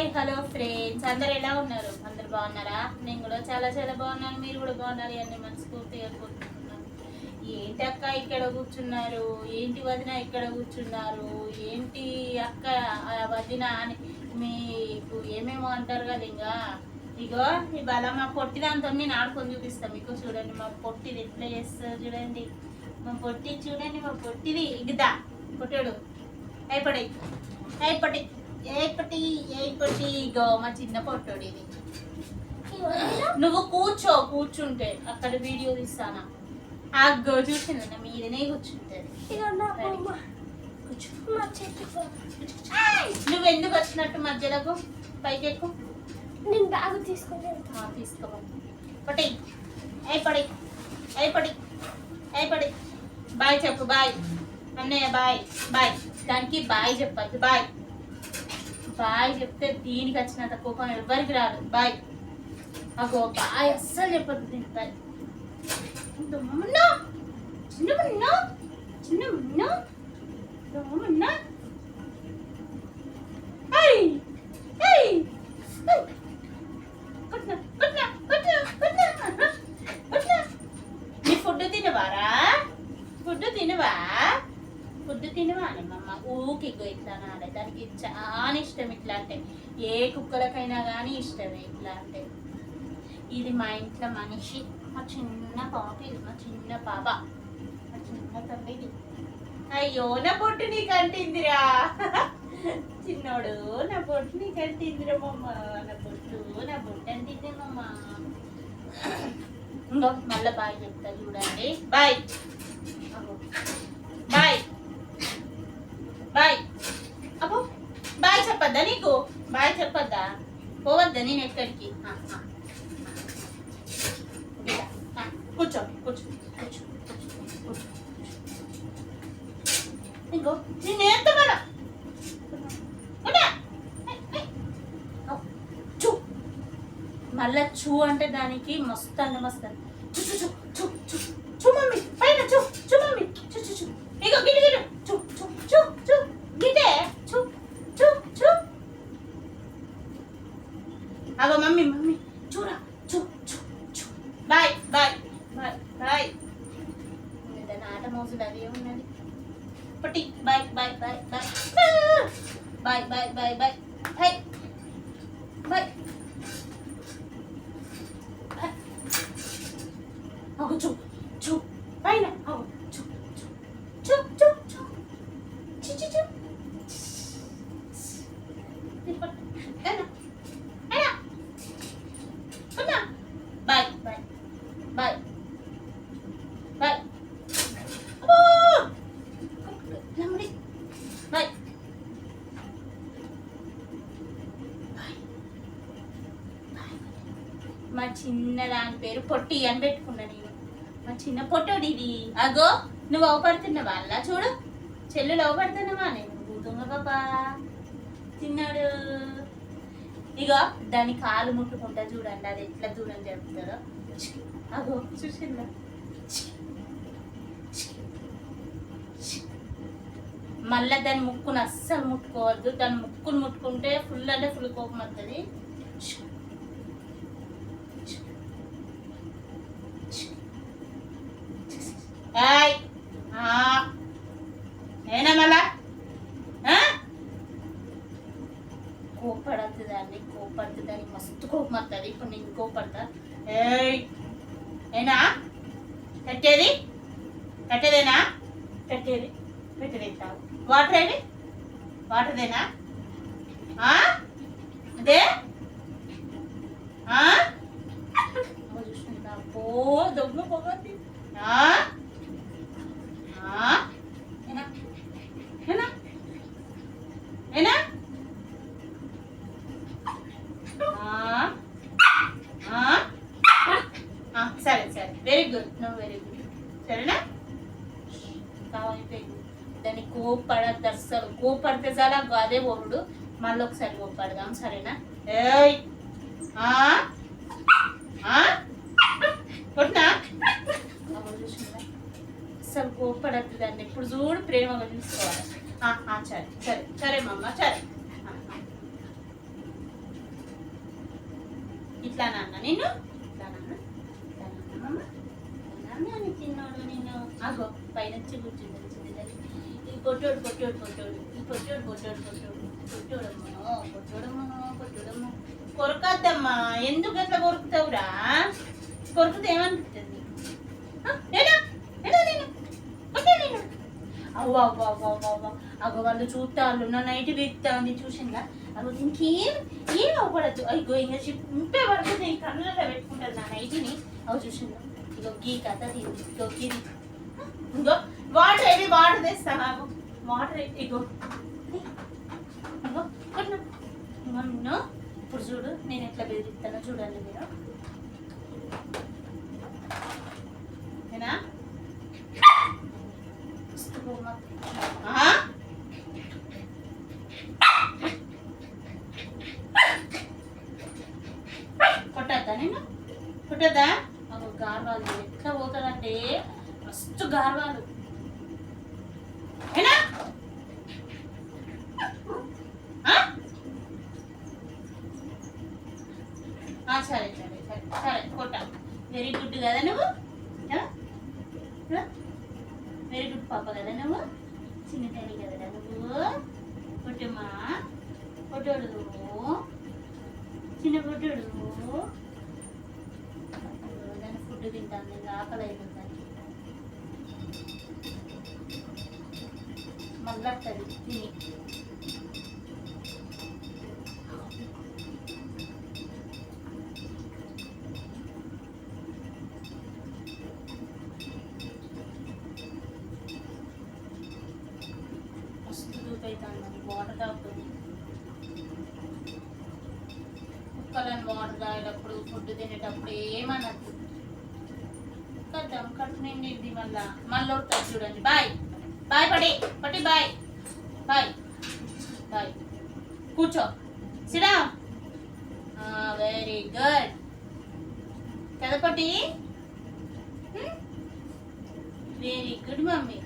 Hi hello friends. అందరు ఎలా ఉన్నారు? అందరు బాగున్నారా? నేను కూడా చాలా చాలా బాగున్నాను. మీరు కూడా బాగున్నారు అన్ని మనస్ఫూర్తిగా కోరుకుంటున్నాను. ఏంటి అక్క ఇక్కడ కూర్చున్నారు? ఏంటి వదిన ఇక్కడ కూర్చున్నారు? ఏంటి అక్క ఆ వదిన అని మీకు ఏమేమో అంటారు కదా ఇంకా? ఇగో ఇవాళ మా పొట్టి దాంతో నేను ఆడుకొని చూపిస్తాను మీకు చూడండి మా పొట్టిది ఎట్లా చేస్తారు చూడండి. మా పొట్టి చూడండి మా పొట్టిది. ఇగుదా పొట్టాడు అయిపడే అయిపడి ఏపటి ఏపటి ఇగో మా చిన్న పొట్టోడు ఇది. నువ్వు కూర్చో కూర్చుంటే అక్కడ వీడియో తీస్తానా? అగ్గో చూసింది నా మీదనే కూర్చుంటది. కూర్చో. నువ్వు ఎందుకు వచ్చినట్టు మధ్యలోకు? పైకి ఎక్కు నేను బ్యాగ్ తీసుకోలేదు ఆ, తీసుకో. పటి. అయిపడి అయిపడి అయిపడి బాయ్ చెప్పు బాయ్. అన్నయ్య బాయ్. బాయ్. దానికి బాయ్ చెప్పద్దు బాయ్. బాయ్ చెప్తే దీనికి వచ్చినంత కోపం ఎవరికి రాదు. బాయ్. అగో బాయ్ అస్సలు చెప్పద్దు దీనికి. బాయ్. దొమ్మన్నా చిన్నమన్నా చిన్నమన్నా దొమ్మన్నా ఫుడ్ తినవారా? ఫుడ్ తినవా? ఫుడ్ తినవా అని మమ్మ ఊకి ఇట్లా నాడే దానికి చాలా ఏ కుక్కలకైనా కానీ ఇష్టమే ఇట్లా అంటే ఇది మా ఇంట్లో మనిషి మా చిన్న పాప ఇది మా చిన్న పాప మా చిన్న తమ్మిది ఇది. అయ్యో నా పొట్టు నీకు అంటిందిరా. చిన్నోడు నా పొట్టు నీకు అంటిందిరా మమ్మ నా పొట్టు నా పొట్టు అంటింది మమ్మ ఇంకో మళ్ళీ బాయ్ చెప్తా చూడండి. బాయ్. వెళ్ళొద్దా నేను ఎక్కడికి కూర్చో కూర్చో చూ. మళ్ళా చూ అంటే దానికి మస్తు అండి మస్తు Ah, Hago mami, mami. మా చిన్న దాని పేరు పొట్టి అని పెట్టుకున్నా నేను. మా చిన్న పొట్టోడు ఇది. అగో నువ్వు అవపడుతున్నావా అలా చూడు. చెల్లెలు అవపడుతున్నావా? నేను దొంగ పాపా. తిన్నాడు. ఇగో దాని కాలు ముట్టుకుంటా చూడండి. అది ఎట్లా దూరం చెప్తారో అగో చూసిందా? మళ్ళీ దాని ముక్కును అస్సలు ముట్టుకోవద్దు. దాని ముక్కును ముట్టుకుంటే ఫుల్ అంటే ఫుల్ కోపం వస్తుంది కట్టేది? కట్టేదేనా? కట్టేది. పెట్టేదిస్తావు వాటర్ ఏది? వాటర్దేనా అదే? సరే సరే. Very good no very good సరేనా? కావాలి దాన్ని కోపడద్దు అస్సలు. కోపడితే చాలా అదే ఓరుడు. మళ్ళీ ఒకసారి కోపడదాం సరేనా? ఏయ్! ఆ? కొట్టినా? అస్సలు కోపడద్దు దాన్ని. ఇప్పుడు చూడు ప్రేమగా చూసుకోవాలి సరే సరే సరే మమ్మ సరే. ఇట్లా నాన్న? నేను ఇట్లా నాన్న ఇట్లా నాన్న మమ్మ ఇట్లా నాన్న అని చిన్నోడు నిన్ను అగో పైన వచ్చి చిన్నదాన్ని ఈ పొట్టోడు పొట్టోడు పొట్టోడు ఈ పొట్టోడు పొట్టోడు పొట్టోడు పొట్టోడమ్మో పొట్టోడమ్మో పొట్టోడమ్మో. కొరకద్దమ్మా ఎందుకు అట్లా కొరుకుతావురా? కొరుకుతే ఏమనిపిస్తుంది? ఆ, అవ్వ అవ్వ అవ్వ అవ్వ అవ్వ. అగో వాళ్ళు చూస్తారు నా నైట్ వీక్తాంది చూసిందా అగో ఇంకేం ఏం ఏం అవ్వడద్దు. అయ్యో ఇంకా చింపే వరకు నేను కళ్ళలో పెట్టుకుంటాను నా నైట్ని. అవి చూసిందా ఇగో గీ కథ దీన్ని. ఇగో ఇంకో వాటర్ ఏది? వాటర్ తెస్తా. నాకు వాటర్ ఇగో ఇగో ఇప్పుడు చూడు నేను ఎట్లా బెదిరిస్తానో చూడండి మీరు ఏనా ఆ? కొట్టద్దా నేను కొట్టద్దా ఒక గార్వాలు ఎట్లా పోతాడంటే మస్తు గార్వాలు. ఏనా? సరే సరే సరే సరే కొట్ట. వెరీ గుడ్ కదా నువ్వు? వెరీ గుడ్ పాప కదా నువ్వు? చిన్న తల్లి కదా నువ్వు? కొట్టమ్మా. కొట్టోడు నువ్వు. చిన్న కొట్టోడు నువ్వు. ఫుడ్ తింటాను నేను ఆకలి అయిపోతాను మళ్ళీ మస్తు అవుతుంది వాటర్ తాగుతుంది. కుక్కలను వాటర్ తాగేటప్పుడు ఫుడ్ తినేటప్పుడు ఏమనద్దు. కదా కట్టు నిండింది మళ్ళా. మళ్ళీ వస్తుంది చూడండి. బాయ్ బాయ్ పడి పట్టి బాయ్ బాయ్ బాయ్ కూర్చో సిడా వెరీ గుడ్ కదా పట్టి వెరీ గుడ్ మమ్మీ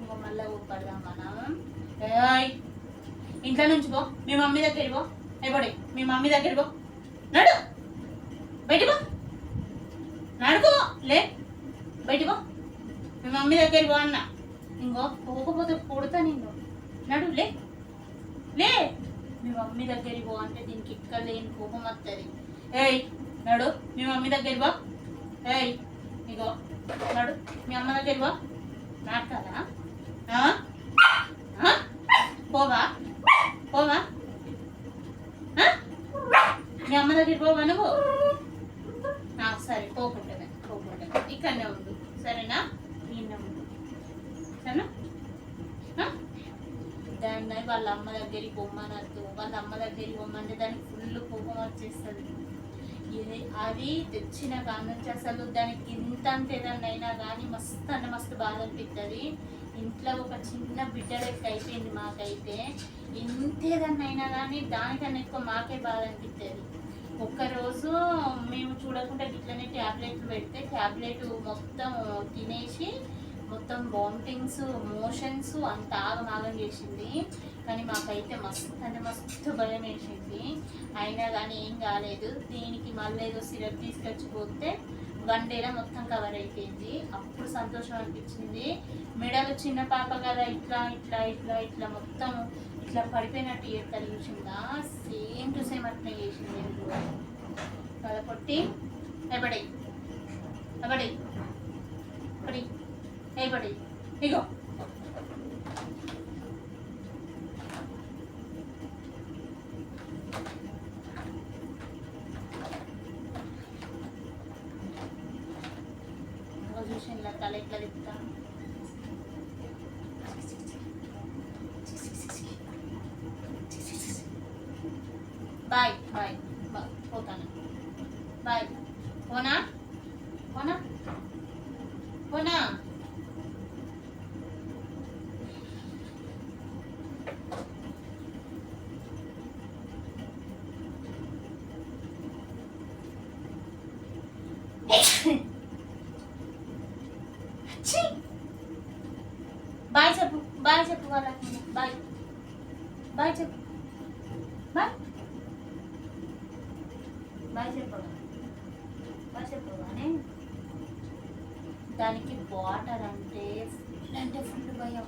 మళ్ళీ మళ్ళా ఊపడదాం మనం. ఇంట్లో నుంచి పో. మీ మమ్మీ దగ్గరికి పో. అయిపోయి మీ మమ్మీ దగ్గరికి పో. నడు. బయట పో. నడుకో. లే. బయట పో. మీ మమ్మీ దగ్గర పో అన్న. ఇంకో పోకపోతే కొడతా నిన్ను. నడు లే. లే. మీ మమ్మీ దగ్గరికి పో అంటే దీనికి ఇక్కడ లేని కోపం వస్తుంది ఏయ్ నడు మీ మమ్మీ దగ్గర బా ఏయ్ ఇగో నడు మీ అమ్మ దగ్గర బా నాటకాలా పోవా? పోవా? మీ అమ్మ దగ్గర పోవా నువ్వు? సరే పోకుంటానే పోకుంటానే. ఇక్కడనే ఉండు. సరేనా? సరేనా దాన్ని వాళ్ళ అమ్మ దగ్గరికి బొమ్మనద్దు వాళ్ళ అమ్మ దగ్గరికి బొమ్మంటే దానికి ఫుల్ కోపం వచ్చేస్తుంది. ఇది అది తెచ్చిన కాడ నుంచి అసలు దానికి ఇంత అంత ఏదన్నా అయినా కానీ మస్తు అంటే మస్తు బాధ అనిపిస్తుంది ఇంట్లో ఒక చిన్న బిడ్డ లెక్క అయిపోయింది మాకైతే. ఇంత ఏదన్నా అయినా కానీ దానికన్నా ఎక్కువ మాకే బాధ అనిపిస్తుంది ఒక్కరోజు మేము చూడకుండా ఇట్లనే ట్యాబ్లెట్లు పెడితే ట్యాబ్లెట్ మొత్తం తినేసి మొత్తం వామిటింగ్స్ మోషన్స్ అంత ఆగమాగం చేసింది. కానీ మాకైతే మస్తు అంటే మస్తు భయం వేసింది. అయినా కానీ ఏం కాలేదు. దీనికి మళ్ళీ ఏదో సిరప్ తీసుకొచ్చి పోతే వన్డేలో మొత్తం కవర్ అయిపోయింది. అప్పుడు సంతోషం అనిపించింది. మెడలు చిన్న పాప కదా ఇట్లా ఇట్లా ఇట్లా ఇట్లా మొత్తం ఇట్లా పడిపోయినట్టు చేస్తారు చూసిందా? సేమ్ టు సేమ్ అట్లా చేసింది. కదా పొట్టి ఎబడి ఎబడి ఎబడి ఇగో ఇగో చూసిందా తల ఎట్లా తిప్పుతాను బాయ్ బాయ్ బాయ్ పోతాను బాయ్ పోనా పోనా పోనా ఛీ! బాయ్ చెప్పు బాయ్ వాళ్ళకి బాయ్ బాయ్ చెప్పు. బాయ్ బాయ్ చెప్పవా బాయ్ చెప్పగానే దానికి వాటర్ అంటే ఫుల్ అంటే ఫుల్ భయం.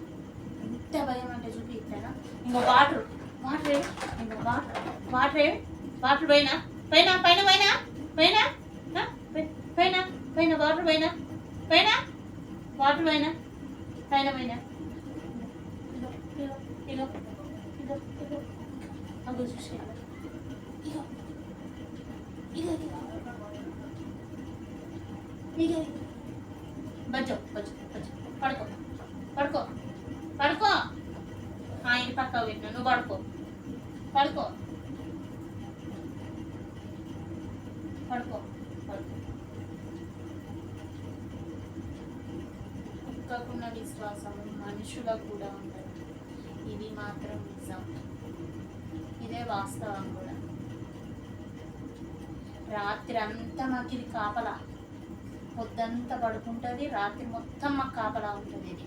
ఎంత భయం అంటే చూపి ఇట్లా ఇంకో వాటర్ వాటర్ ఏవి ఇంకో వాటర్ వాటర్ ఏవి వాటర్ పైన పైన పైన పైన పైన పైన పైన వాటర్ పైన పైన వాటర్ పైన పైన పైన ఇగో ఇగో ఇగో ఇగో ఇగో అగో చూసి బజ్జో బజ్జో బజ్జో పడుకో పడుకో పడుకో ఆయన పక్క పెట్టిన నువ్వు పడుకో పడుకో పడుకో పడుకో కుక్కకున్న విశ్వాసం మనుషులకు కూడా ఉండదు ఇది మాత్రం నిజం వాస్తవం కూడా రాత్రి అంతా మాకు ఇది కాపలా. పొద్దంతా పడుకుంటుంది రాత్రి మొత్తం మాకు కాపలా ఉంటుంది ఇది.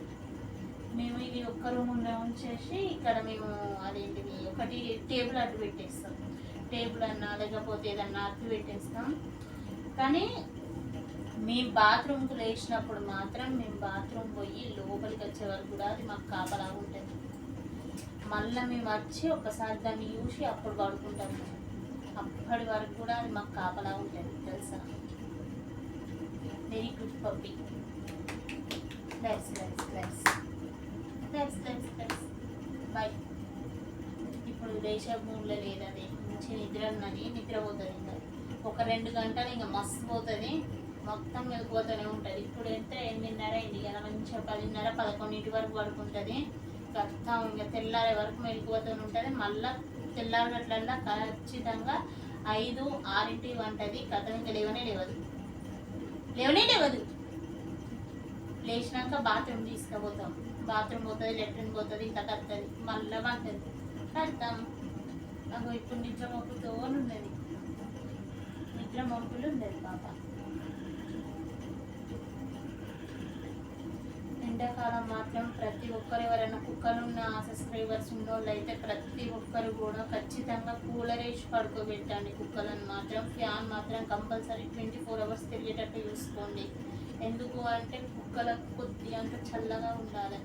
మేము ఇది ఒక్క రూమ్లో ఉంచేసి ఇక్కడ మేము అదేంటిది ఒకటి టేబుల్ అడ్డు పెట్టేస్తాం. టేబుల్ అన్నా లేకపోతే ఏదన్నా అడ్డు పెట్టేస్తాం. కానీ మేము బాత్రూమ్కి లేచినప్పుడు మాత్రం మేము బాత్రూమ్ పోయి లోపలికి వచ్చే వరకు కూడా అది మాకు కాపలా ఉంటుంది. మళ్ళీ మేము వచ్చి ఒకసారి దాన్ని చూసి అప్పుడు పడుకుంటాం. అప్పటి వరకు కూడా అది మాకు కాపలా ఉంటుంది తెలుసా? Very good puppy let's let's let's let's let's let's bye ఇప్పుడు లేచే మూడ్లో లేదు మంచి నిద్ర ఉన్నది నిద్ర పోతుంది ఇంకా. ఒక రెండు గంటలు ఇంకా మస్తు పోతుంది మొత్తం వెళ్ళిపోతూనే ఉంటుంది. ఇప్పుడు ఎంత ఎనిమిదిన్నర అయింది కదా మంచిగా పదిన్నర పదకొండింటి వరకు పడుకుంటుంది. మొత్తం ఇంకా తెల్లారే వరకు మెలిగిపోతూనే ఉంటుంది. మళ్ళీ తెల్లారగట్లల్లా ఖచ్చితంగా ఐదు ఆరింటి వంటది. కథ ఇంకా లేవనే లేవదు. లేవనే లేవదు. లేచినాక బాత్రూమ్ తీసుకుపోతాం. బాత్రూమ్ పోతుంది లెట్రిన్ పోతుంది ఇంకా కత్తది. మళ్ళీ వంటది. కడతాం. నాకు ఇప్పుడు నిద్ర మొక్కుతో ఉన్నది నిద్ర మొక్కులు ఉండేది పాప. ఎండాకాలం మాత్రం ప్రతి ఒక్కరు ఎవరైనా కుక్కలున్న సబ్స్క్రైబర్స్ ఉన్నోళ్ళు అయితే ప్రతి ఒక్కరు కూడా ఖచ్చితంగా కూలర్ వేసి పడుకోబెట్టండి. కుక్కలను మాత్రం ఫ్యాన్ మాత్రం కంపల్సరీ ట్వంటీ ఫోర్ అవర్స్ తిరిగేటట్టు చూసుకోండి. ఎందుకు అంటే కుక్కలకు కొద్ది అంత చల్లగా ఉండాలి.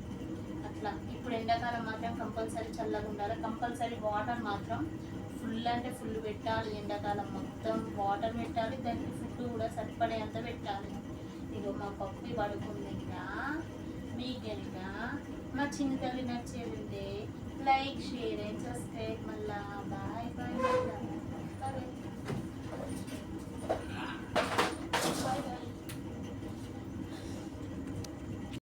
అట్లా. ఇప్పుడు ఎండాకాలం మాత్రం కంపల్సరీ చల్లగా ఉండాలి. కంపల్సరీ వాటర్ మాత్రం ఫుల్ అంటే ఫుల్ పెట్టాలి. ఎండాకాలం మొత్తం వాటర్ పెట్టాలి. దానికి ఫుడ్ కూడా సరిపడే అంత పెట్టాలి. ఇగో మా పప్పి పడుకుంది. ఇంకా మీకు కనుక మా చిన్న తల్లి నచ్చేది ఉంటే లైక్ షేర్ అండ్ సబ్స్క్రైబ్. మళ్ళా బాయ్ బాయ్.